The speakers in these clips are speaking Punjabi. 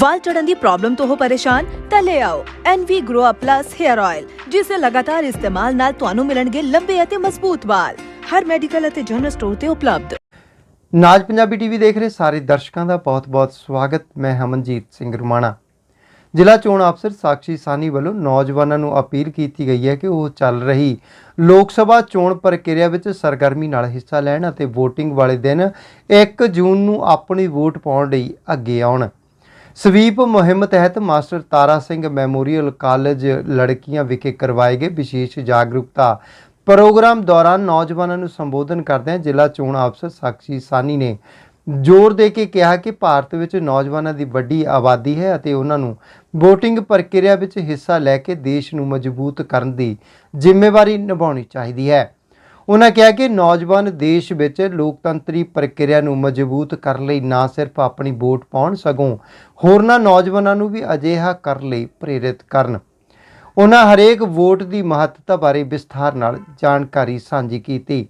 ਵਾਲ ਝੜਨ ਦੀ ਪ੍ਰੋਬਲਮ ਤੋਂ ਹੋ ਪਰੇਸ਼ਾਨ, ਤਾਂ ਲੈ ਆਓ NV Grow Up Plus Hair Oil ਜਿਸ ਦੇ ਲਗਾਤਾਰ ਇਸਤੇਮਾਲ ਨਾਲ ਤੁਹਾਨੂੰ ਮਿਲਣਗੇ ਲੰਬੇ ਅਤੇ ਮਜ਼ਬੂਤ ਵਾਲ। ਹਰ ਮੈਡੀਕਲ ਅਤੇ ਜਨਰਲ ਸਟੋਰ ਤੇ ਉਪਲਬਧ। ਨਾਜ ਪੰਜਾਬੀ ਟੀਵੀ ਦੇਖ ਰਹੇ ਸਾਰੇ ਦਰਸ਼ਕਾਂ ਦਾ ਬਹੁਤ-ਬਹੁਤ ਸਵਾਗਤ। ਮੈਂ ਹਮਨਜੀਤ ਸਿੰਘ ਰੁਮਾਣਾ। ਜ਼ਿਲ੍ਹਾ ਚੋਣ ਅਫਸਰ ਸਾਕਸ਼ੀ ਸਾਨੀ ਵੱਲੋਂ ਨੌਜਵਾਨਾਂ ਨੂੰ ਅਪੀਲ ਕੀਤੀ ਗਈ ਹੈ ਕਿ ਉਹ ਚੱਲ ਰਹੀ ਲੋਕ ਸਭਾ ਚੋਣ ਪ੍ਰਕਿਰਿਆ ਵਿੱਚ ਸਰਗਰਮੀ ਨਾਲ ਹਿੱਸਾ ਲੈਣ ਅਤੇ VOTING ਵਾਲੇ ਦਿਨ 1 ਜੂਨ ਨੂੰ ਆਪਣੀ ਵੋਟ ਪਾਉਣ ਲਈ ਅੱਗੇ ਆਉਣ। ਸਵੀਪ ਮੁਹਿੰਮ ਤਹਿਤ master Tara Singh memorial college ਲੜਕੀਆਂ ਵਿਖੇ ਕਰਵਾਏ ਗਏ ਵਿਸ਼ੇਸ਼ ਜਾਗਰੂਕਤਾ ਪ੍ਰੋਗਰਾਮ ਦੌਰਾਨ ਨੌਜਵਾਨਾਂ ਨੂੰ ਸੰਬੋਧਨ ਕਰਦਿਆਂ ਜ਼ਿਲ੍ਹਾ ਚੋਣ ਅਫਸਰ ਸਾਕਸ਼ੀ ਸਾਨੀ ਨੇ ਜ਼ੋਰ ਦੇ ਕੇ ਕਿਹਾ ਕਿ ਭਾਰਤ ਵਿੱਚ ਨੌਜਵਾਨਾਂ ਦੀ ਵੱਡੀ ਆਬਾਦੀ ਹੈ ਅਤੇ ਉਹਨਾਂ ਨੂੰ VOTING ਪ੍ਰਕਿਰਿਆ ਵਿੱਚ ਹਿੱਸਾ ਲੈ ਕੇ ਦੇਸ਼ ਨੂੰ ਮਜ਼ਬੂਤ ਕਰਨ ਦੀ ਜ਼ਿੰਮੇਵਾਰੀ ਨਿਭਾਉਣੀ ਚਾਹੀਦੀ ਹੈ। ਉਹਨਾਂ ਕਿਹਾ ਕਿ ਨੌਜਵਾਨ ਦੇਸ਼ ਵਿੱਚ ਲੋਕਤੰਤਰੀ ਪ੍ਰਕਿਰਿਆ ਨੂੰ ਮਜ਼ਬੂਤ ਕਰਨ ਲਈ ਨਾ ਸਿਰਫ ਆਪਣੀ ਵੋਟ ਪਾਉਣ ਸਗੋਂ ਹੋਰਨਾਂ ਨੌਜਵਾਨਾਂ ਨੂੰ ਵੀ ਅਜਿਹਾ ਕਰਨ ਲਈ ਪ੍ਰੇਰਿਤ ਕਰਨ। ਉਹਨਾਂ ਹਰੇਕ ਵੋਟ ਦੀ ਮਹੱਤਤਾ ਬਾਰੇ ਵਿਸਥਾਰ ਨਾਲ ਜਾਣਕਾਰੀ ਸਾਂਝੀ ਕੀਤੀ।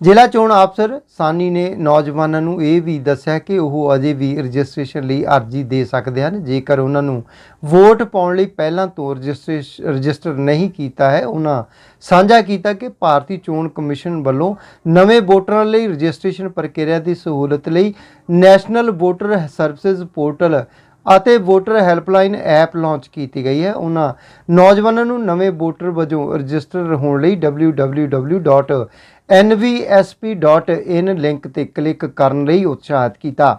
ਜ਼ਿਲ੍ਹਾ ਚੋਣ ਅਫਸਰ ਸਾਨੀ ਨੇ ਨੌਜਵਾਨਾਂ ਨੂੰ ਇਹ ਵੀ ਦੱਸਿਆ ਕਿ ਉਹ ਅਜੇ ਵੀ ਰਜਿਸਟ੍ਰੇਸ਼ਨ ਲਈ ਅਰਜ਼ੀ ਦੇ ਸਕਦੇ ਹਨ। ਜੇਕਰ ਉਹਨਾਂ ਨੂੰ ਵੋਟ ਪਾਉਣ ਲਈ ਪਹਿਲਾਂ ਤੋਂ ਰਜਿਸਟ੍ਰੇਸ਼- ਰਜਿਸਟਰ ਨਹੀਂ ਕੀਤਾ ਹੈ, ਉਹਨਾਂ ਸਾਂਝਾ ਕੀਤਾ ਕਿ ਭਾਰਤੀ ਚੋਣ ਕਮਿਸ਼ਨ ਵੱਲੋਂ ਨਵੇਂ ਵੋਟਰਾਂ ਲਈ ਰਜਿਸਟ੍ਰੇਸ਼ਨ ਪ੍ਰਕਿਰਿਆ ਦੀ ਸਹੂਲਤ ਲਈ ਨੈਸ਼ਨਲ ਵੋਟਰ ਸਰਵਿਸਿਜ਼ ਪੋਰਟਲ ਅਤੇ ਵੋਟਰ ਹੈਲਪਲਾਈਨ ਐਪ ਲਾਂਚ ਕੀਤੀ ਗਈ ਹੈ। ਉਹਨਾਂ ਨੌਜਵਾਨਾਂ ਨੂੰ ਨਵੇਂ ਵੋਟਰ ਵਜੋਂ ਰਜਿਸਟਰ ਹੋਣ ਲਈ www.nvsp.in ਲਿੰਕ ਤੇ ਕਲਿੱਕ ਕਰਨ ਲਈ ਉਤਸ਼ਾਹਿਤ ਕੀਤਾ।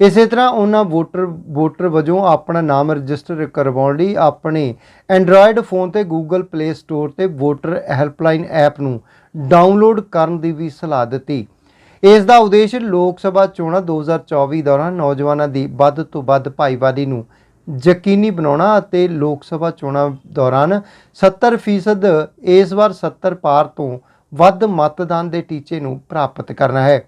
ਇਸੇ ਤਰ੍ਹਾਂ ਉਹਨਾਂ ਵੋਟਰ ਵੋਟਰ ਵਜੋਂ ਆਪਣਾ ਨਾਮ ਰਜਿਸਟਰ ਕਰਵਾਉਣ ਲਈ ਆਪਣੇ ਐਂਡਰੋਇਡ ਫੋਨ ਤੇ Google Play Store ਤੇ ਵੋਟਰ ਹੈਲਪਲਾਈਨ ਐਪ ਨੂੰ ਡਾਊਨਲੋਡ ਕਰਨ ਦੀ ਵੀ ਸਲਾਹ ਦਿੱਤੀ। ਇਸ ਦਾ ਉਦੇਸ਼ ਲੋਕ ਸਭਾ ਚੋਣਾਂ 2024 ਦੌਰਾਨ ਨੌਜਵਾਨਾਂ ਦੀ ਵੱਧ ਤੋਂ ਵੱਧ ਭਾਈਵਾਲੀ ਨੂੰ ਯਕੀਨੀ ਬਣਾਉਣਾ ਅਤੇ ਲੋਕ ਸਭਾ ਚੋਣਾਂ ਦੌਰਾਨ 70% ਇਸ ਵਾਰ 70 ਪਾਰ ਤੋਂ ਵੱਧ ਮਤਦਾਨ ਦੇ ਟੀਚੇ ਨੂੰ ਪ੍ਰਾਪਤ ਕਰਨਾ ਹੈ।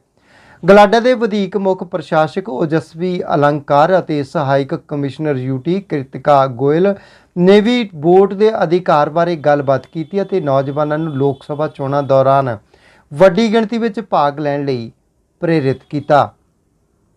ਗਲਾਡਾ ਦੇ ਵਧੀਕ ਮੁੱਖ ਪ੍ਰਸ਼ਾਸਕ ਓਜਸਵੀ ਅਲੰਕਾਰ ਅਤੇ ਸਹਾਇਕ ਕਮਿਸ਼ਨਰ ਯੂਟੀ ਕ੍ਰਿਤਿਕਾ ਗੋਇਲ ਨੇ ਵੀ ਵੋਟ ਦੇ ਅਧਿਕਾਰ ਬਾਰੇ ਗੱਲਬਾਤ ਕੀਤੀ ਅਤੇ ਨੌਜਵਾਨਾਂ ਨੂੰ ਲੋਕ ਸਭਾ ਚੋਣਾਂ ਦੌਰਾਨ ਵੱਡੀ ਗਿਣਤੀ ਵਿੱਚ ਭਾਗ ਲੈਣ ਲਈ ਪ੍ਰੇਰਿਤ ਕੀਤਾ।